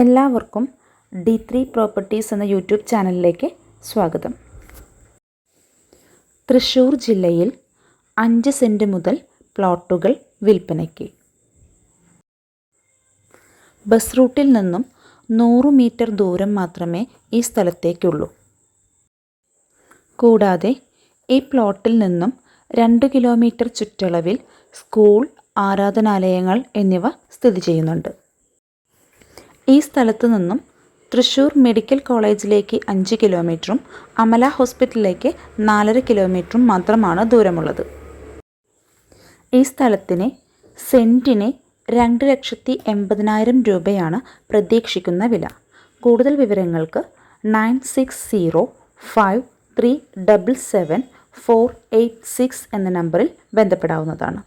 എല്ലാവർക്കും D three properties എന്ന YouTube ചാനലിലേക്ക് സ്വാഗതം. തൃശ്ശൂർ ജില്ലയിൽ അഞ്ച് സെന്റ് മുതൽ പ്ലോട്ടുകൾ വിൽപ്പനയ്ക്ക്. ബസ് റൂട്ടിൽ നിന്നും നൂറ് മീറ്റർ ദൂരം മാത്രമേ ഈ സ്ഥലത്തേക്കുള്ളൂ. കൂടാതെ ഈ പ്ലോട്ടിൽ നിന്നും രണ്ട് കിലോമീറ്റർ ചുറ്റളവിൽ സ്കൂൾ ആരാധനാലയങ്ങൾ എന്നിവ സ്ഥിതി ചെയ്യുന്നുണ്ട്. ഈ സ്ഥലത്തു നിന്നും തൃശ്ശൂർ മെഡിക്കൽ കോളേജിലേക്ക് അഞ്ച് കിലോമീറ്ററും അമല ഹോസ്പിറ്റലിലേക്ക് നാലര കിലോമീറ്ററും മാത്രമാണ് ദൂരമുള്ളത്. ഈ സ്ഥലത്തിന് സെന്റിന് രണ്ട് ലക്ഷത്തി എൺപതിനായിരം രൂപയാണ് പ്രതീക്ഷിക്കുന്ന വില. കൂടുതൽ വിവരങ്ങൾക്ക് nine six zero five three double seven four eight six എന്ന നമ്പറിൽ ബന്ധപ്പെടാവുന്നതാണ്.